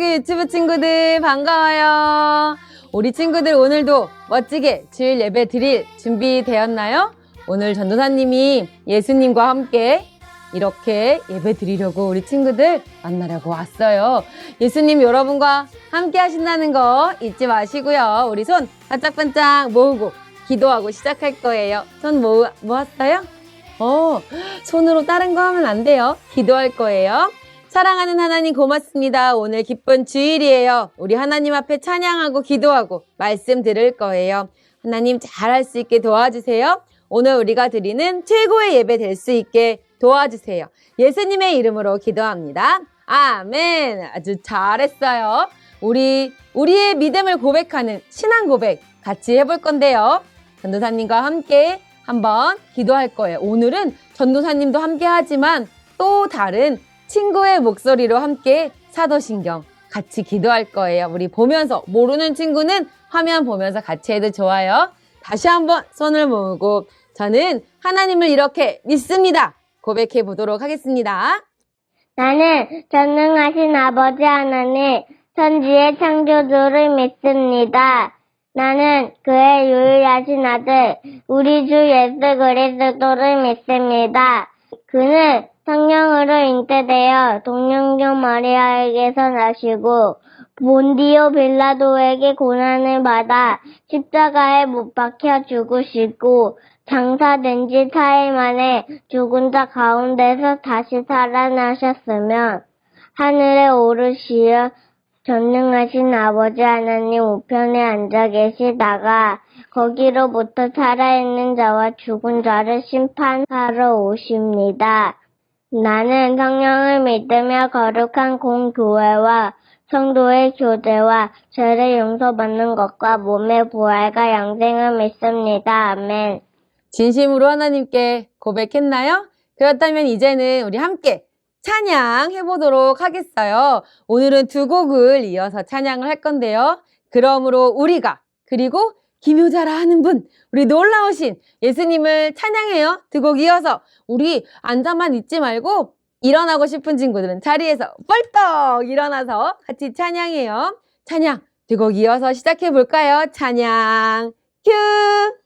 빛나게 유튜브 친구들 반가워요. 우리 친구들 오늘도 멋지게 주일 예배 드릴 준비 되었나요? 오늘 전도사님이 예수님과 함께 이렇게 예배 드리려고 우리 친구들 만나려고 왔어요. 예수님 여러분과 함께 하신다는 거 잊지 마시고요. 우리 손 반짝반짝 모으고 기도하고 시작할 거예요. 손 모았어요? 어, 손으로 다른 거 하면 안 돼요. 기도할 거예요. 사랑하는 하나님 고맙습니다. 오늘 기쁜 주일이에요. 우리 하나님 앞에 찬양하고 기도하고 말씀 들을 거예요. 하나님 잘할 수 있게 도와주세요. 오늘 우리가 드리는 최고의 예배 될 수 있게 도와주세요. 예수님의 이름으로 기도합니다. 아멘. 아주 잘했어요. 우리 우리의 믿음을 고백하는 신앙 고백 같이 해볼 건데요. 전도사님과 함께 한번 기도할 거예요. 오늘은 전도사님도 함께 하지만 또 다른 친구의 목소리로 함께 사도신경 같이 기도할 거예요. 우리 보면서 모르는 친구는 화면 보면서 같이 해도 좋아요. 다시 한번 손을 모으고 저는 하나님을 이렇게 믿습니다. 고백해 보도록 하겠습니다. 나는 전능하신 아버지 하나님, 천지의 창조주를 믿습니다. 나는 그의 유일하신 아들, 우리 주 예수 그리스도를 믿습니다. 그는 성령으로 잉태되어 동령교 마리아에게서 나시고 본디오 빌라도에게 고난을 받아 십자가에 못 박혀 죽으시고 장사된 지 4일 만에 죽은 자 가운데서 다시 살아나셨으면 하늘에 오르시어 전능하신 아버지 하나님 우편에 앉아 계시다가 거기로부터 살아있는 자와 죽은 자를 심판하러 오십니다. 나는 성령을 믿으며 거룩한 공교회와 성도의 교제와 죄를 용서받는 것과 몸의 부활과 양생을 믿습니다. 아멘. 진심으로 하나님께 고백했나요? 그렇다면 이제는 우리 함께 찬양 해보도록 하겠어요. 오늘은 두 곡을 이어서 찬양을 할 건데요. 그러므로 우리가 그리고 김효자라 하는 분, 우리 놀라우신 예수님을 찬양해요. 두 곡 이어서 우리 앉아만 있지 말고 일어나고 싶은 친구들은 자리에서 벌떡 일어나서 같이 찬양해요. 찬양 두 곡 이어서 시작해 볼까요? 찬양 큐!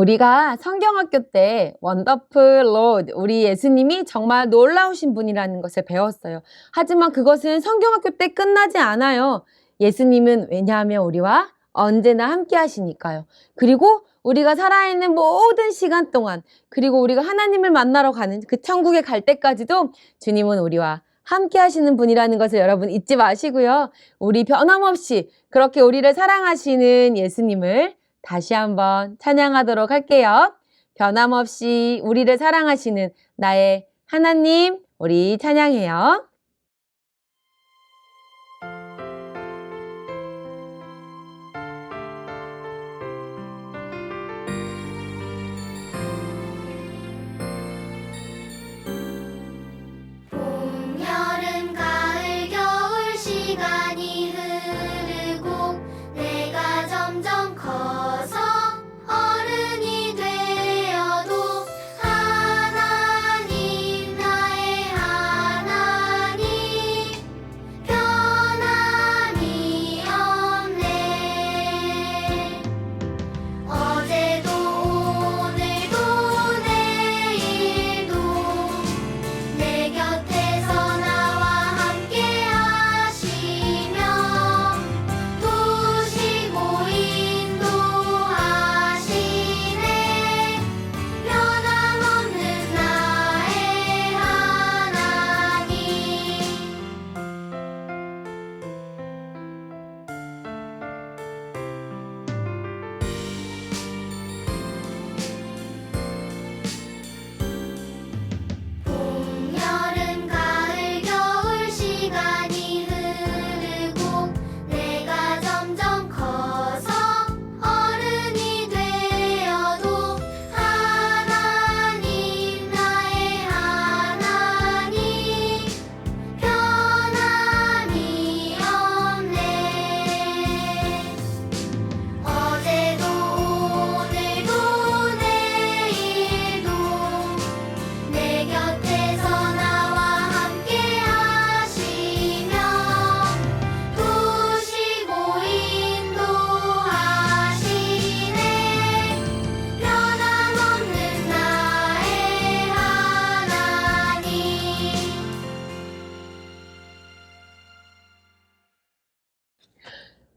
우리가 성경학교 때 원더풀 로드 우리 예수님이 정말 놀라우신 분이라는 것을 배웠어요. 하지만 그것은 성경학교 때 끝나지 않아요. 예수님은 왜냐하면 우리와 언제나 함께 하시니까요. 그리고 우리가 살아있는 모든 시간 동안 그리고 우리가 하나님을 만나러 가는 그 천국에 갈 때까지도 주님은 우리와 함께 하시는 분이라는 것을 여러분 잊지 마시고요. 우리 변함없이 그렇게 우리를 사랑하시는 예수님을 다시 한번 찬양하도록 할게요. 변함없이 우리를 사랑하시는 나의 하나님, 우리 찬양해요.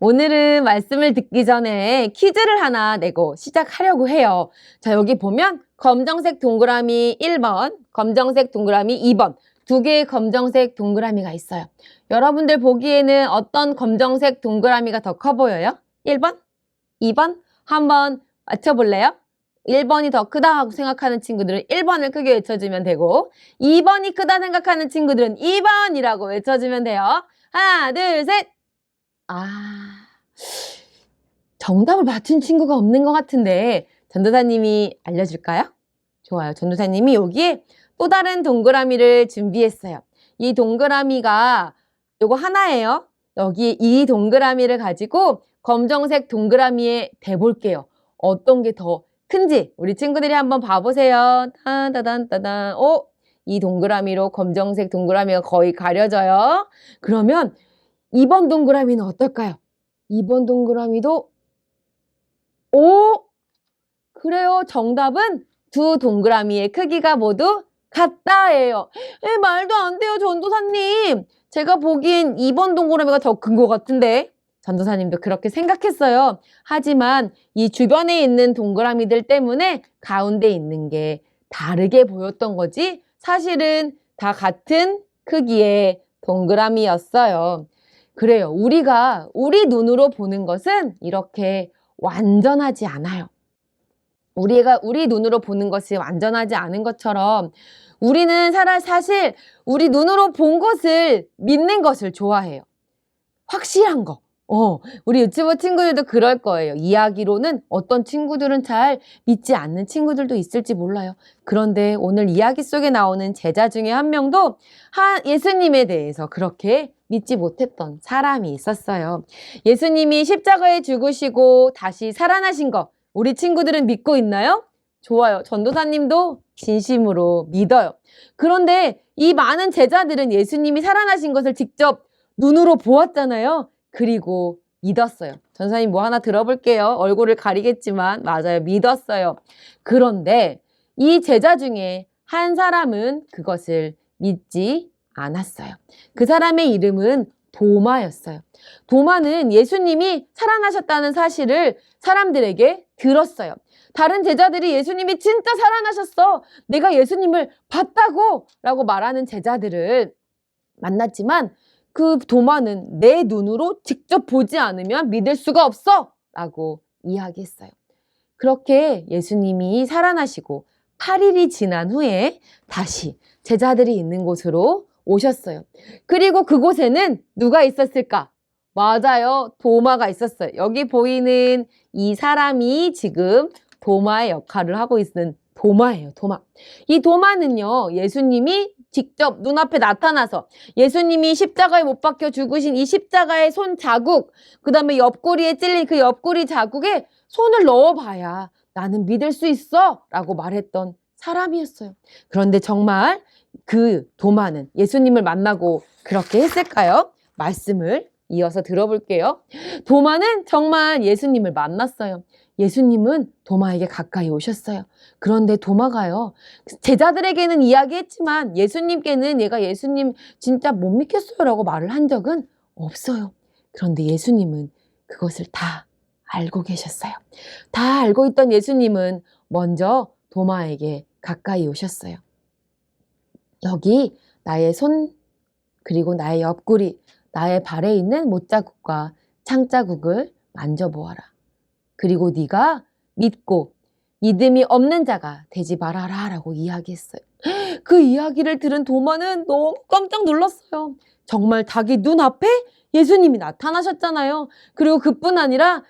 오늘은 말씀을 듣기 전에 퀴즈를 하나 내고 시작하려고 해요. 자, 여기 보면 검정색 동그라미 1번, 검정색 동그라미 2번, 두 개의 검정색 동그라미가 있어요. 여러분들 보기에는 어떤 검정색 동그라미가 더 커 보여요? 1번? 2번? 한번 맞춰볼래요? 1번이 더 크다 하고 생각하는 친구들은 1번을 크게 외쳐주면 되고 2번이 크다 생각하는 친구들은 2번이라고 외쳐주면 돼요. 하나, 둘, 셋! 아, 정답을 맞춘 친구가 없는 것 같은데 전도사님이 알려줄까요? 좋아요. 전도사님이 여기에 또 다른 동그라미를 준비했어요. 이 동그라미가 요거 하나예요. 여기 이 동그라미를 가지고 검정색 동그라미에 대볼게요. 어떤 게 더 큰지 우리 친구들이 한번 봐보세요. 따다단따단. 오, 이 동그라미로 검정색 동그라미가 거의 가려져요. 그러면 2번 동그라미는 어떨까요? 2번 동그라미도 오! 그래요. 정답은 두 동그라미의 크기가 모두 같다예요. 에, 말도 안 돼요, 전도사님. 제가 보기엔 2번 동그라미가 더 큰 것 같은데. 전도사님도 그렇게 생각했어요. 하지만 이 주변에 있는 동그라미들 때문에 가운데 있는 게 다르게 보였던 거지. 사실은 다 같은 크기의 동그라미였어요. 그래요. 우리가 우리 눈으로 보는 것은 이렇게 완전하지 않아요. 우리가 우리 눈으로 보는 것이 완전하지 않은 것처럼 우리는 사실 우리 눈으로 본 것을 믿는 것을 좋아해요. 확실한 거. 어, 우리 유치부 친구들도 그럴 거예요. 이야기로는 어떤 친구들은 잘 믿지 않는 친구들도 있을지 몰라요. 그런데 오늘 이야기 속에 나오는 제자 중에 한 명도 하, 예수님에 대해서 그렇게 믿지 못했던 사람이 있었어요. 예수님이 십자가에 죽으시고 다시 살아나신 거 우리 친구들은 믿고 있나요? 좋아요. 전도사님도 진심으로 믿어요. 그런데 이 많은 제자들은 예수님이 살아나신 것을 직접 눈으로 보았잖아요. 그리고 믿었어요. 전사님 뭐 하나 들어볼게요. 얼굴을 가리겠지만 맞아요. 믿었어요. 그런데 이 제자 중에 한 사람은 그것을 믿지 않았어요. 그 사람의 이름은 도마였어요. 도마는 예수님이 살아나셨다는 사실을 사람들에게 들었어요. 다른 제자들이 예수님이 진짜 살아나셨어. 내가 예수님을 봤다고 라고 말하는 제자들을 만났지만 그 도마는 내 눈으로 직접 보지 않으면 믿을 수가 없어 라고 이야기했어요. 그렇게 예수님이 살아나시고 8일이 지난 후에 다시 제자들이 있는 곳으로 오셨어요. 그리고 그곳에는 누가 있었을까? 맞아요. 도마가 있었어요. 여기 보이는 이 사람이 지금 도마의 역할을 하고 있는 도마예요. 도마. 이 도마는요, 예수님이 직접 눈앞에 나타나서 예수님이 십자가에 못 박혀 죽으신 이 십자가의 손 자국, 그 다음에 옆구리에 찔린 그 옆구리 자국에 손을 넣어봐야 나는 믿을 수 있어 라고 말했던 사람이었어요. 그런데 정말 그 도마는 예수님을 만나고 그렇게 했을까요? 말씀을 이어서 들어볼게요. 도마는 정말 예수님을 만났어요. 예수님은 도마에게 가까이 오셨어요. 그런데 도마가요, 제자들에게는 이야기했지만 예수님께는 얘가 예수님 진짜 못 믿겠어요 라고 말을 한 적은 없어요. 그런데 예수님은 그것을 다 알고 계셨어요. 다 알고 있던 예수님은 먼저 도마에게 가까이 오셨어요. 여기 나의 손, 그리고 나의 옆구리, 나의 발에 있는 못자국과 창자국을 만져보아라. 그리고 네가 믿고 믿음이 없는 자가 되지 말아라 라고 이야기했어요. 그 이야기를 들은 도마는 너무 깜짝 놀랐어요. 정말 자기 눈앞에 예수님이 나타나셨잖아요. 그리고 그뿐 아니라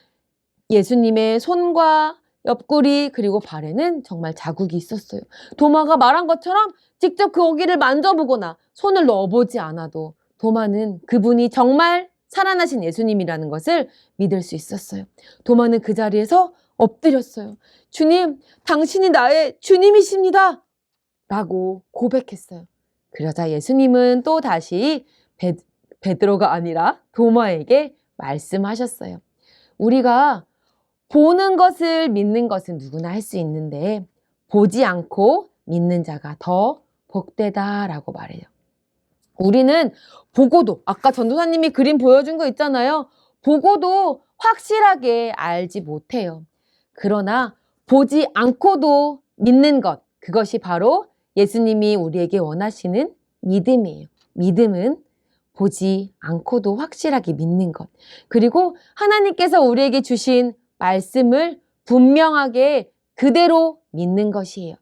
예수님의 손과 옆구리 그리고 발에는 정말 자국이 있었어요. 도마가 말한 것처럼 직접 그 거기를 만져보거나 손을 넣어보지 않아도 도마는 그분이 정말 살아나신 예수님이라는 것을 믿을 수 있었어요. 도마는 그 자리에서 엎드렸어요. 주님, 당신이 나의 주님이십니다. 라고 고백했어요. 그러자 예수님은 또 다시 베, 베드로가 아니라 도마에게 말씀하셨어요. 우리가 보는 것을 믿는 것은 누구나 할 수 있는데 보지 않고 믿는 자가 더 복되다라고 말해요. 우리는 보고도 아까 전도사님이 그림 보여준 거 있잖아요. 보고도 확실하게 알지 못해요. 그러나 보지 않고도 믿는 것 그것이 바로 예수님이 우리에게 원하시는 믿음이에요. 믿음은 보지 않고도 확실하게 믿는 것. 그리고 하나님께서 우리에게 주신 말씀을 분명하게 그대로 믿는 것이에요.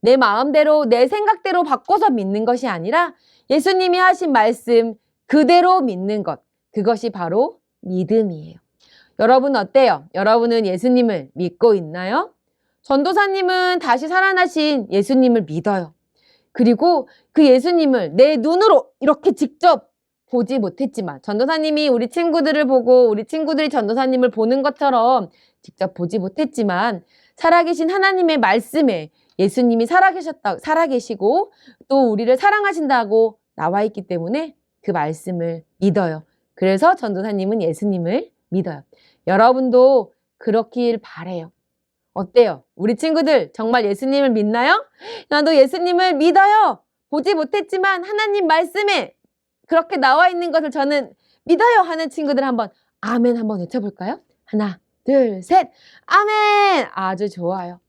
내 마음대로, 내 생각대로 바꿔서 믿는 것이 아니라 예수님이 하신 말씀 그대로 믿는 것. 그것이 바로 믿음이에요. 여러분 어때요? 여러분은 예수님을 믿고 있나요? 전도사님은 다시 살아나신 예수님을 믿어요. 그리고 그 예수님을 내 눈으로 이렇게 직접 보지 못했지만 전도사님이 우리 친구들을 보고 우리 친구들이 전도사님을 보는 것처럼 직접 보지 못했지만 살아계신 하나님의 말씀에 예수님이 살아계셨다, 살아계시고 또 우리를 사랑하신다고 나와 있기 때문에 그 말씀을 믿어요. 그래서 전도사님은 예수님을 믿어요. 여러분도 그렇길 바래요. 어때요? 우리 친구들 정말 예수님을 믿나요? 나도 예수님을 믿어요. 보지 못했지만 하나님 말씀에 그렇게 나와 있는 것을 저는 믿어요 하는 친구들 한번 아멘 한번 외쳐볼까요? 하나, 둘, 셋. 아멘! 아주 좋아요.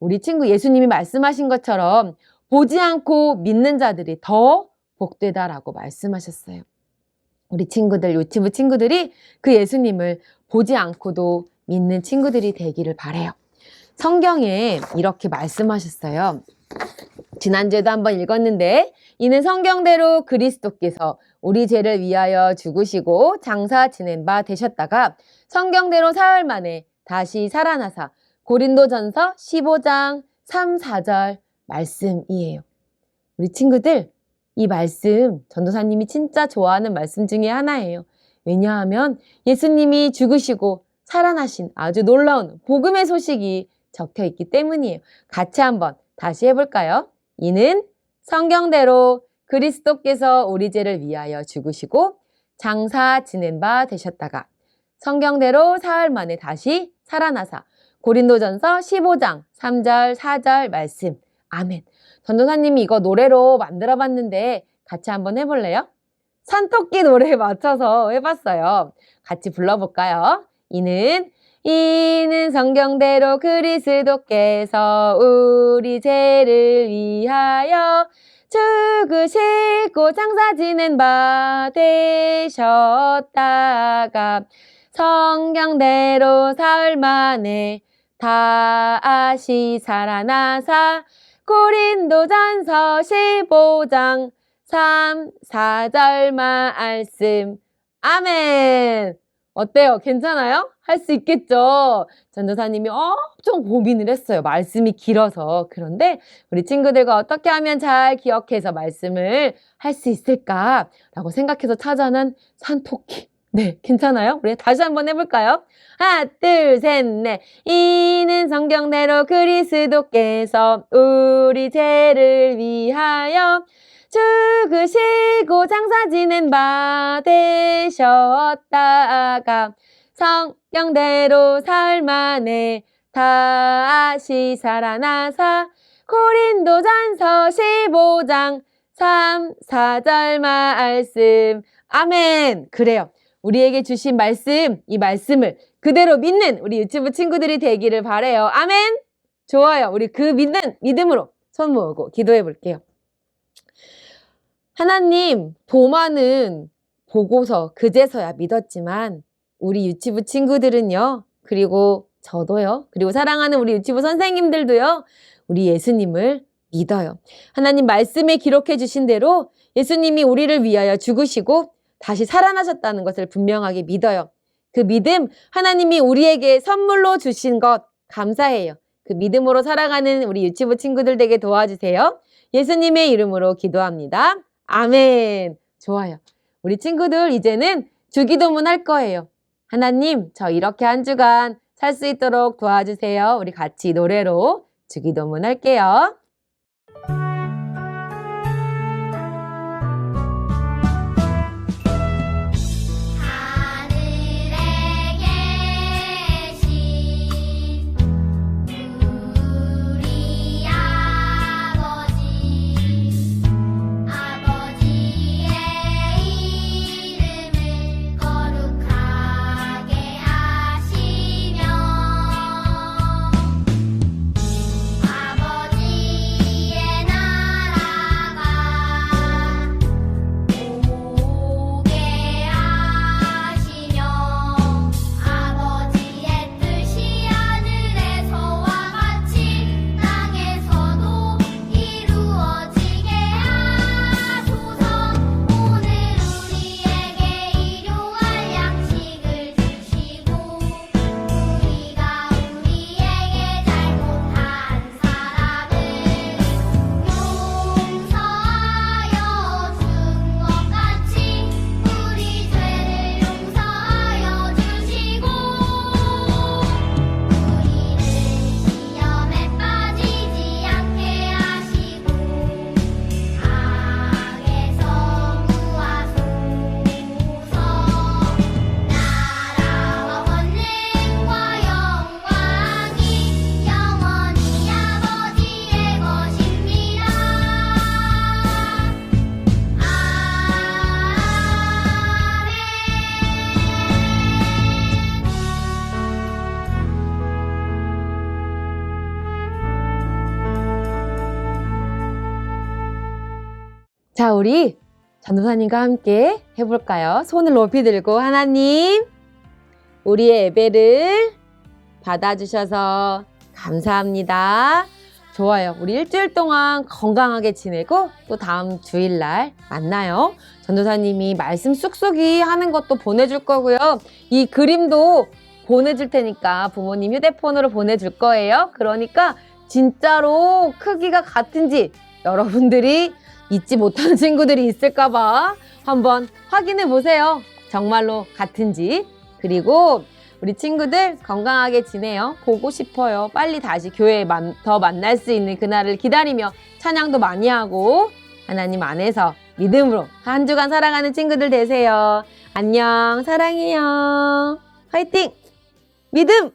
우리 친구 예수님이 말씀하신 것처럼 보지 않고 믿는 자들이 더 복되다라고 말씀하셨어요. 우리 친구들, 유치부 친구들이 그 예수님을 보지 않고도 믿는 친구들이 되기를 바래요. 성경에 이렇게 말씀하셨어요. 지난주에도 한번 읽었는데 이는 성경대로 그리스도께서 우리 죄를 위하여 죽으시고 장사 지낸 바 되셨다가 성경대로 사흘 만에 다시 살아나사 고린도전서 15장 3, 4절 말씀이에요. 우리 친구들 이 말씀 전도사님이 진짜 좋아하는 말씀 중에 하나예요. 왜냐하면 예수님이 죽으시고 살아나신 아주 놀라운 복음의 소식이 적혀 있기 때문이에요. 같이 한번 다시 해볼까요? 이는 성경대로 그리스도께서 우리 죄를 위하여 죽으시고 장사 지낸 바 되셨다가 성경대로 사흘 만에 다시 살아나사. 고린도전서 15장 3절, 4절 말씀. 아멘. 전도사님이 이거 노래로 만들어 봤는데 같이 한번 해볼래요? 산토끼 노래에 맞춰서 해봤어요. 같이 불러볼까요? 이는 이는 성경대로 그리스도께서 우리 죄를 위하여 죽으시고 장사 지낸 바 되셨다가 성경대로 사흘 만에 다시 살아나사 고린도전서 15장 3, 4절 말씀 아멘 어때요? 괜찮아요? 할 수 있겠죠? 전도사님이 엄청 고민을 했어요. 말씀이 길어서. 그런데 우리 친구들과 어떻게 하면 잘 기억해서 말씀을 할 수 있을까라고 생각해서 찾아낸 산토끼. 네, 괜찮아요? 우리 다시 한번 해볼까요? 하나, 둘, 셋, 넷. 이는 성경대로 그리스도께서 우리 죄를 위하여 죽으시고 장사 지낸 바 되셨다가 성경대로 사흘 만에 다시 살아나사 고린도전서 15장 3, 4절 말씀 아멘 그래요 우리에게 주신 말씀 이 말씀을 그대로 믿는 우리 유튜브 친구들이 되기를 바래요 아멘 좋아요 우리 그 믿는 믿음으로 손 모으고 기도해 볼게요 하나님, 도마는 보고서 그제서야 믿었지만 우리 유치부 친구들은요. 그리고 저도요. 그리고 사랑하는 우리 유치부 선생님들도요. 우리 예수님을 믿어요. 하나님 말씀에 기록해 주신 대로 예수님이 우리를 위하여 죽으시고 다시 살아나셨다는 것을 분명하게 믿어요. 그 믿음 하나님이 우리에게 선물로 주신 것 감사해요. 그 믿음으로 살아가는 우리 유치부 친구들 되게 도와주세요. 예수님의 이름으로 기도합니다. 아멘. 좋아요. 우리 친구들 이제는 주기도문 할 거예요. 하나님, 저 이렇게 한 주간 살 수 있도록 도와주세요. 우리 같이 노래로 주기도문 할게요. 자, 우리 전도사님과 함께 해볼까요? 손을 높이 들고 하나님, 우리의 예배를 받아주셔서 감사합니다. 좋아요. 우리 일주일 동안 건강하게 지내고 또 다음 주일날 만나요. 전도사님이 말씀 쑥쑥이 하는 것도 보내줄 거고요. 이 그림도 보내줄 테니까 부모님 휴대폰으로 보내줄 거예요. 그러니까 진짜로 크기가 같은지 여러분들이 잊지 못하는 친구들이 있을까봐 한번 확인해 보세요. 정말로 같은지. 그리고 우리 친구들 건강하게 지내요. 보고 싶어요. 빨리 다시 교회에 만- 더 만날 수 있는 그날을 기다리며 찬양도 많이 하고 하나님 안에서 믿음으로 한 주간 살아가는 친구들 되세요. 안녕. 사랑해요. 화이팅! 믿음!